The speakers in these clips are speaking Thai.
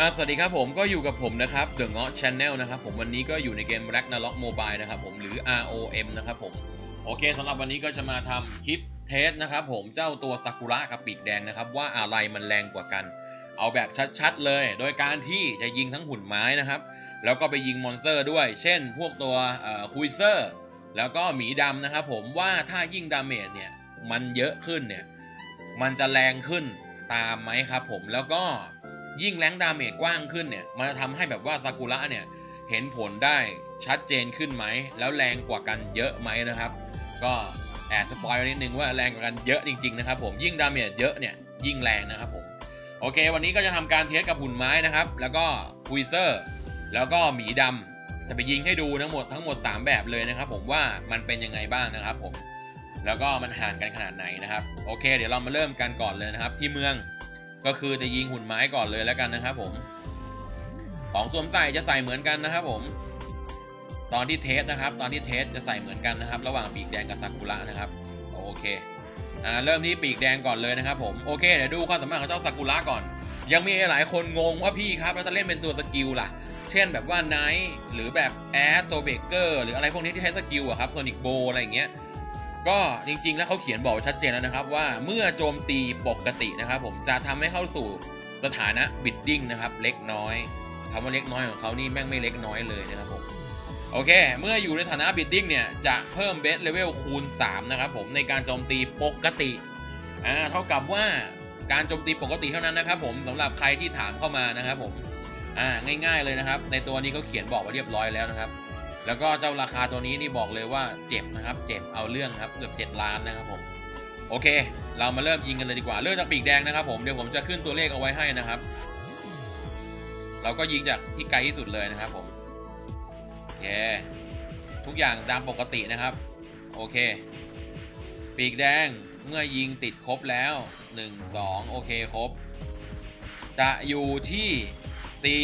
สวัสดีครับผมก็อยู่กับผมนะครับ The n g a u Channel นะครับผมวันนี้ก็อยู่ในเกม Ragnarok Mobile นะครับผมหรือ ROM นะครับผมโอเคสำหรับวันนี้ก็จะมาทำคลิปเทสนะครับผมเจ้าตัวซากุระกับปีกแดงนะครับว่าอะไรมันแรงกว่ากัน เอาแบบชัดๆเลย โดยการที่จะยิงทั้งหุ่นไม้นะครับ แล้วก็ไปยิงมอนสเตอร์ด้วย เช่น พวกตัวคุยเซอร์แล้วก็หมีดำนะครับผมว่าถ้ายิ่งดาเมจเนี่ยมันเยอะขึ้นเนี่ยมันจะแรงขึ้นตามไหมครับผมแล้วก็ ยิ่งแรงดาเมจกว้างขึ้นเนี่ย มันจะทำให้แบบว่าซากุระเนี่ย เห็นผลได้ชัดเจนขึ้นไหม แล้วแรงกว่ากันเยอะไหมนะครับ ก็แอบสปอยล์นิดนึงว่าแรงกว่ากันเยอะจริงๆนะครับผม ยิ่งดาเมจเยอะเนี่ย ยิ่งแรงนะครับผม โอเค วันนี้ก็จะทำการเทสกับหุ่นไม้นะครับ แล้วก็คุยเซอร์ แล้วก็หมีดำจะไปยิงให้ดูทั้งหมดทั้งหมด 3 แบบเลยนะครับ ผมว่ามันเป็นยังไงบ้างนะครับ ผม แล้วก็มันห่างกันขนาดไหนนะครับ โอเค เดี๋ยวเรามาเริ่มกันก่อนเลยนะครับ ที่เมือง ก็คือจะยิงหุ่นไม้ก่อนเลยแล้วกันนะครับผมของสวมใส่จะใส่เหมือนกันนะครับผม ตอนที่เทสนะครับ ตอนที่เทสจะใส่เหมือนกันนะครับ ระหว่างปีกแดงกับซากุระนะครับโอเคอ่าเริ่มที่ปีกแดงก่อนเลยนะครับผมโอเคเดี๋ยวดูความสามารถของเจ้าซากุระก่อน ยังมีหลายคนงงว่าพี่ครับแล้วจะเล่นเป็นตัวสกิลล่ะ เช่นแบบว่าไนท์หรือแบบแอดโซเบเกอร์หรืออะไรพวกนี้ที่ใช้สกิลอะครับโซนิกโบอะไรอย่างเงี้ย ก็จริงๆ แล้วเขาเขียนบอกชัดเจนแล้วนะครับ ว่าเมื่อโจมตีปกตินะครับ ผมจะทำให้เข้าสู่สถานะบิดดิ้งนะครับ เล็กน้อยคำว่าเล็กน้อยของเขานี่แม่งไม่เล็กน้อยเลยนะครับผมโอเค เมื่ออยู่ในฐานะบิดดิ้งเนี่ยจะเพิ่มเบสเลเวลคูณ 3 นะครับผมในการโจมตีปกติอ่าเท่ากับว่าการโจมตีปกติเท่านั้นนะครับ ผมสำหรับใครที่ถามเข้ามานะครับผมอ่าง่าย ๆเลยนะครับ ในตัวนี้เขาเขียนบอกไว้เรียบร้อยแล้วนะครับ แล้วก็เจ้าราคาตัวนี้นี่บอกเลยว่าเจ็บนะครับ เจ็บเอาเรื่องครับเกือบเจ็ดล้านนะครับผมโอเค เรามาเริ่มยิงกันเลยดีกว่าเริ่มจากปีกแดงนะครับผมเดี๋ยวผมจะขึ้นตัวเลขเอาไว้ให้นะครับ เราก็ยิงจากที่ไกลที่สุดเลยนะครับผมโอเคทุกอย่างตามปกตินะครับ โอเค ปีกแดงเมื่อยิงติดครบแล้ว 1 2 โอเคครบ จะอยู่ที่ตี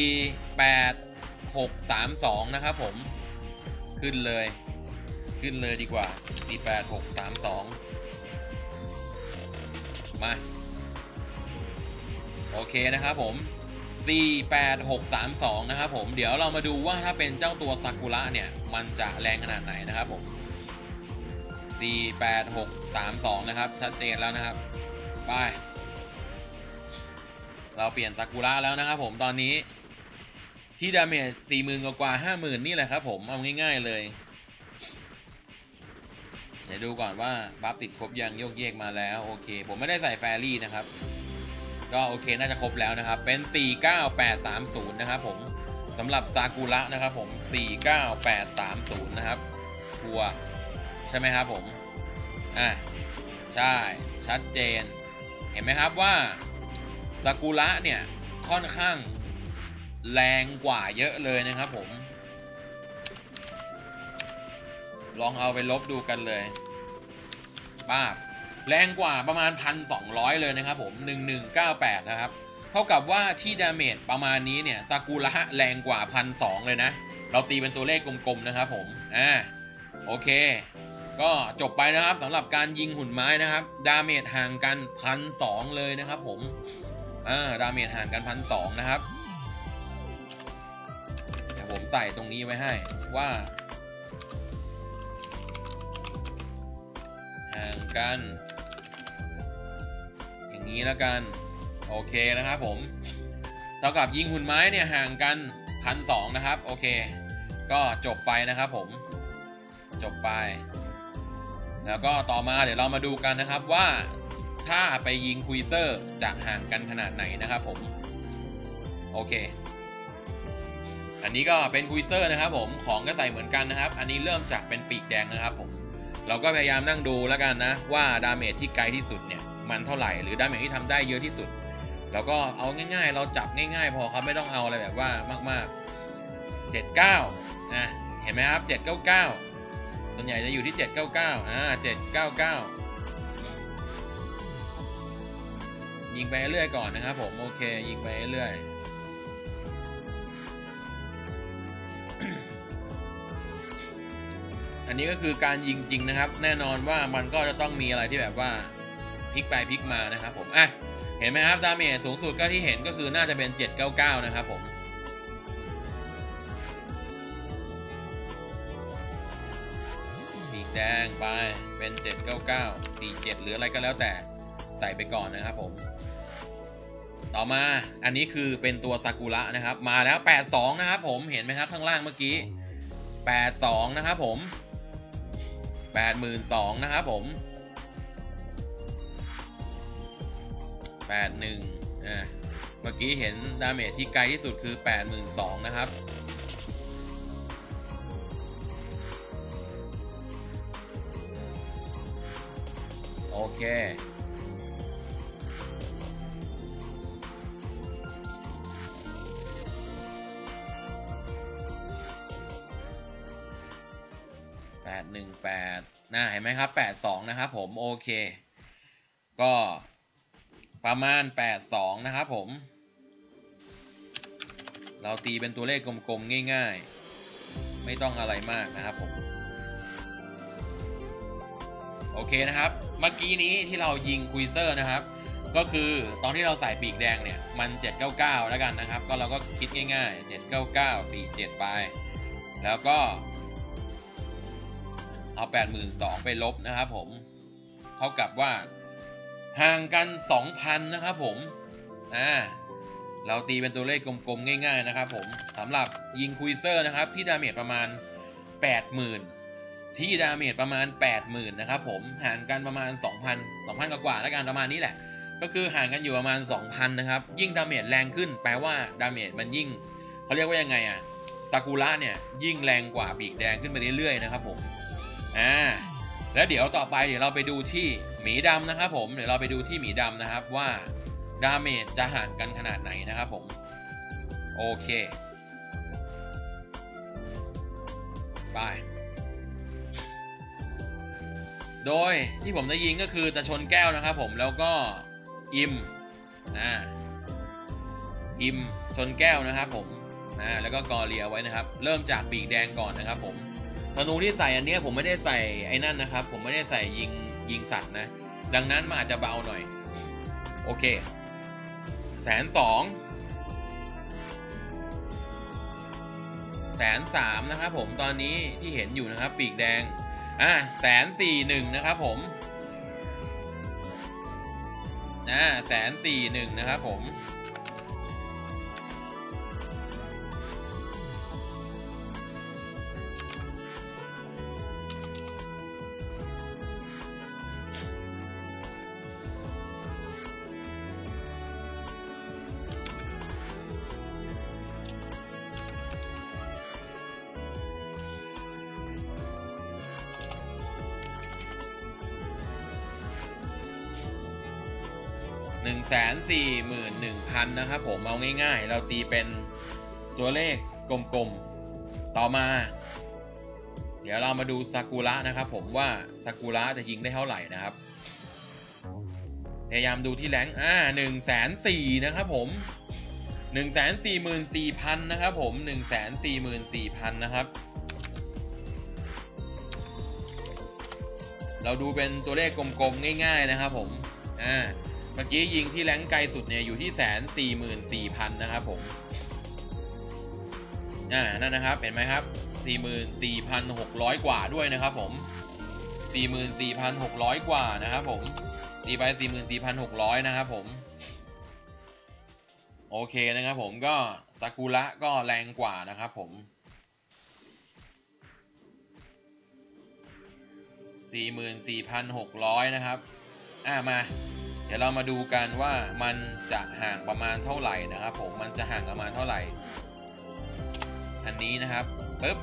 8 6 3 2 นะครับผม ขึ้นเลย ขึ้นเลยดีกว่าตีแปดหกสามสองมา โอเคนะครับผม 4 8 6 3 2 นะครับผม เดี๋ยวเรามาดูว่าถ้าเป็นเจ้าตัวซากุระเนี่ย มันจะแรงขนาดไหนนะครับผม 4 8 6 3 2 นะครับ ชัดเจนแล้วนะครับ ไป เราเปลี่ยนซากุระแล้วนะครับผมตอนนี้ ที่ดาเมจสี่หมื่นกว่าห้าหมื่นนี่แหละครับผม เอาง่ายๆเลย เดี๋ยวดูก่อนว่าบัฟติดครบยังโยกเยกมาแล้ว โอเค ผมไม่ได้ใส่แฟรี่นะครับ ก็โอเคน่าจะครบแล้วนะครับ เป็น 49830 นะครับผมสำหรับซากุระนะครับผม 49830 นะครับทัวใช่ไหมครับผม อะ ใช่ ชัดเจน เห็นไหมครับว่าซากุระเนี่ยค่อนข้าง แรงกว่าเยอะเลยนะครับผม ลองเอาไปลบดูกันเลยป้าบแรงกว่าประมาณ 1,200 เลยนะครับผม 1198 นะครับ เท่ากับว่าที่ดาเมจประมาณนี้เนี่ยซากุระแรงกว่า 1,200 เลยนะ เราตีเป็นตัวเลขกลมๆนะครับผม อ่า โอเค ก็จบไปนะครับสำหรับการยิงหุ่นไม้นะครับ ดาเมจห่างกัน 1,200 เลยนะครับผม อ่า ดาเมจห่างกัน 1,200 นะครับ ผมใส่ตรงนี้ไว้ให้ว่าห่างกัน อย่างนี้แล้วกัน โอเคนะครับผม เท่ากับยิงหุ่นไม้เนี่ยห่างกันพันสองนะครับ โอเค ก็จบไปนะครับผม จบไป แล้วก็ต่อมาเดี๋ยวเรามาดูกันนะครับว่าถ้าไปยิงคุยเซอร์จะห่างกันขนาดไหนนะครับผม โอเค อันนี้ก็เป็นคุยเซอร์นะครับผมของก็ใส่เหมือนกันนะครับ อันนี้เริ่มจากเป็นปีกแดงนะครับผมเราก็พยายามนั่งดูแล้วกันนะ ว่าดาเมจที่ไกลที่สุดเนี่ยมันเท่าไหร่หรือดาเมจที่ทำได้เยอะที่สุดเราก็เอาง่ายๆ เราจับง่ายๆ พอเขาไม่ต้องเอาอะไรแบบว่ามากๆ 79นะเห็นไหมครับ 799 ส่วนใหญ่จะอยู่ที่ 799อ่า799 ยิงไปเรื่อยก่อนนะครับผมโอเค ยิงไปเรื่อย อันนี้ก็คือการยิงจริงนะครับ แน่นอนว่ามันก็จะต้องมีอะไรที่แบบว่าพลิกไปพลิกมานะครับผมอะเห็นไหมครับดาเมจสูงสุดก็ที่เห็นก็คือน่าจะเป็น 799 นะครับผมปีกแดงไปเป็น 799 47 หรืออะไรก็แล้วแต่ใส่ไปก่อนนะครับผม ต่อมาอันนี้คือเป็นตัวซากุระนะครับ มาแล้ว 82 นะครับผมเห็นไหมครับข้างล่างเมื่อกี้ 82 นะครับผม 82,000นะครับผม81อ่าเมื่อกี้เห็นดาเมจที่ไกลที่สุดคือ82,000นะครับโอเค แปดหนึ่งแปดน่าเห็นไหมครับแปดสองนะครับผม โอเค ก็ประมาณแปดสองนะครับผม เราตีเป็นตัวเลขกลมๆ ง่าย ๆ ไม่ต้องอะไรมากนะครับผม โอเคนะครับ เมื่อกี้นี้ที่เรายิงคุยเซอร์นะครับ ก็คือตอนที่เราใส่ปีกแดงเนี่ย มัน 799 แล้วกันนะครับ ก็เราก็คิดง่าย ๆ 799 47 ไป แล้วก็ เอา 82,000 ไปลบนะครับผมเท่ากับว่าห่างกัน 2,000 นะครับผม อ่า เราตีเป็นตัวเลขกลมๆ ง่ายๆ นะครับผมสำหรับยิงคุยเซอร์นะครับ ที่ดาเมจประมาณ 80,000 ที่ดาเมจประมาณ 80,000 นะครับผม ห่างกันประมาณ 2,000 2,000 กว่าๆแล้วกันประมาณนี้แหละ ก็คือห่างกันอยู่ประมาณ 2,000 นะครับ ยิ่งดาเมจแรงขึ้น แปลว่าดาเมจมันยิ่ง เขาเรียกว่ายังไงอะซากุระเนี่ยยิ่งแรงกว่าปีกแดงขึ้นไปเรื่อยๆ นะครับผม อ่าแล้วเดี๋ยวต่อไปเดี๋ยวเราไปดูที่หมีดำนะครับผมเดี๋ยวเราไปดูที่หมีดำนะครับว่าดาเมจจะห่างกันขนาดไหนนะครับผมโอเคไปโดยที่ผมจะยิงก็คือจะชนแก้วนะครับผมแล้วก็อิมอ่าอิมชนแก้วนะครับผมอ่าแล้วก็กอเรียไว้นะครับ เริ่มจากปีกแดงก่อนนะครับผม ธนูที่ใส่อันนี้ผมไม่ได้ใส่ไอ้นั่นนะครับ ผมไม่ได้ใส่ยิงยิงสัตว์นะ ดังนั้นมันอาจจะเบาหน่อย โอเคแสนสองแสนสามนะครับผมตอนนี้ที่เห็นอยู่นะครับ ปีกแดง อะแสนสี่หนึ่งนะครับผมอ่าแสนสี่หนึ่งนะครับผม หนึ่งแสนสี่หมื่นหนึ่งพันนะครับผมเอาง่ายๆ เราตีเป็นตัวเลขกลมๆ ต่อมา เดี๋ยวเรามาดูซากุระนะครับผมว่าซากุระจะยิงได้เท่าไหร่นะครับ พยายามดูที่แรงอ่าหนึ่งแสนสี่นะครับผมหนึ่งแสนสี่หมื่นสี่พันนะครับผมหนึ่งแสนสี่หมื่นสี่พันนะครับ เราดูเป็นตัวเลขกลมๆ ง่าย ๆ นะครับผม อ่า เมื่อกี้ยิงที่แรงไกลสุดเนี่ยอยู่ที่แสนสี่หมื่นสี่พันนะครับผมอ่านั่นนะครับเห็นไหมครับสี่หมื่นสี่พันหกร้อยกว่าด้วยนะครับผมสี่หมื่นสี่พันหกร้อยกว่านะครับผมตีไปสี่หมื่นสี่พันหกร้อยนะครับผมโอเคนะครับผมก็ซากุระก็แรงกว่านะครับผมสี่หมื่นสี่พันหกร้อยนะครับ อ่ามา เดี๋ยวเรามาดูกันว่ามันจะห่างประมาณเท่าไหร่นะครับ ผมมันจะห่างประมาณเท่าไหร่อันนี้นะครับปึ๊บ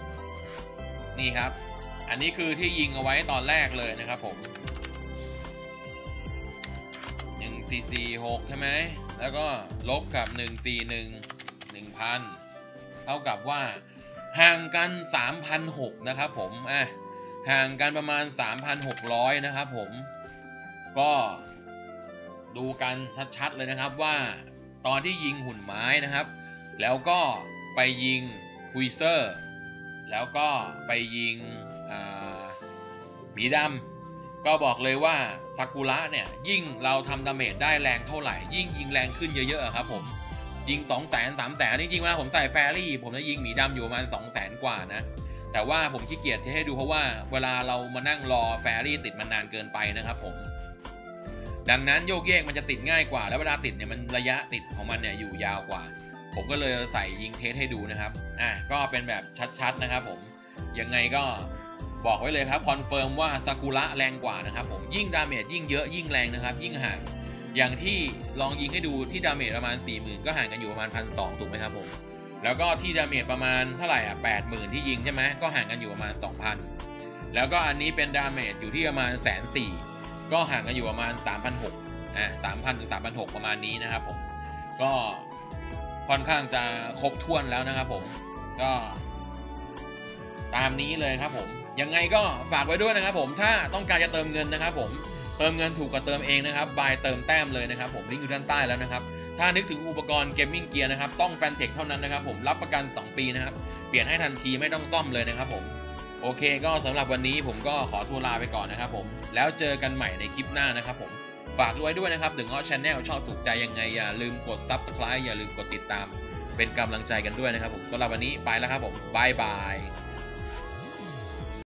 นี่ครับ อันนี้คือที่ยิงเอาไว้ตอนแรกเลยนะครับผมหนึ่งสี่สี่หกใช่ไหมแล้วก็ลบกับหนึ่งสี่หนึ่งหนึ่งพันเท่ากับว่าห่างกันสามพันหกนะครับผม อะ ห่างกันประมาณสามพันหกร้อยนะครับผม ก็ดูกันชัดๆเลยนะครับว่าตอนที่ยิงหุ่นไม้นะครับ แล้วก็ไปยิงคุยเซอร์ แล้วก็ไปยิงหมีดำก็บอกเลยว่าซากุระเนี่ยยิ่งเราทำดาเมจได้แรงเท่าไหร่ ยิ่งยิงแรงขึ้นเยอะๆอะครับผมยิง2 0 0 0 0 0 3 0 0 0 0จริงๆเวลาผมใส่แฟรี่ ผมจะยิงหมีดำอยู่ประมาณ2 0 0 0 0 0กว่านะ แต่ว่าผมขี้เกียจที่ให้ดูเพราะว่าเวลาเรามานั่งรอแฟรี่ติดมันนานเกินไปนะครับผม ดังนั้นโยกเยกมันจะติดง่ายกว่า แล้วเวลาติดเนี่ยมันระยะติดของมันเนี่ยอยู่ยาวกว่า ผมก็เลยใส่ยิงเทสให้ดูนะครับ อะก็เป็นแบบชัดๆนะครับ ผม ยังไงก็บอกไว้เลยครับคอนเฟิร์มว่าซากุระแรงกว่านะครับผม ยิ่งดาเมจยิ่งเยอะยิ่งแรงนะครับ ยิ่งห่าง อย่างที่ลองยิงให้ดูที่ดาเมจประมาณ 4 0,000 ก็ห่างกันอยู่ประมาณพันสถูกไหมครับผม แล้วก็ที่ดาเมจประมาณเท่าไหร่อะ80,000ที่ยิงใช่ไหมก็ห่างกันอยู่ประมาณ 2,000 แล้วก็อันนี้เป็นดาเมจอยู่ที่ประมาณแสนสี่ ก็ห่างกันอยู่ประมาณ 3,600อ่า3,000ถึง3,600 ประมาณนี้นะครับผม ก็ค่อนข้างจะครบถ้วนแล้วนะครับผม ก็ ตามนี้เลยครับผม ยังไงก็ฝากไว้ด้วยนะครับผม ถ้าต้องการจะเติมเงินนะครับผมเติมเงินถูกกว่าเติมเองนะครับ บายเติมแต้มเลยนะครับ ผม ลิงก์อยู่ด้านใต้แล้วนะครับ ถ้านึกถึงอุปกรณ์เกมมิ่งเกียร์นะครับ ต้องแฟนเทคเท่านั้นนะครับ ผม รับประกัน 2 ปีนะครับ เปลี่ยนให้ทันทีไม่ต้องซ่อมเลยนะครับผม โอเคก็สำหรับวันนี้ผมก็ขอตัวลาไปก่อนนะครับผม แล้วเจอกันใหม่ในคลิปหน้านะครับผม ฝากด้วยด้วยนะครับถึงอ้อชแนลชอบถูกใจยังไงอย่าลืมกด Subscribe อย่าลืมกดติดตาม เป็นกำลังใจกันด้วยนะครับผมสำหรับวันนี้ไปแล้วครับผมบายบาย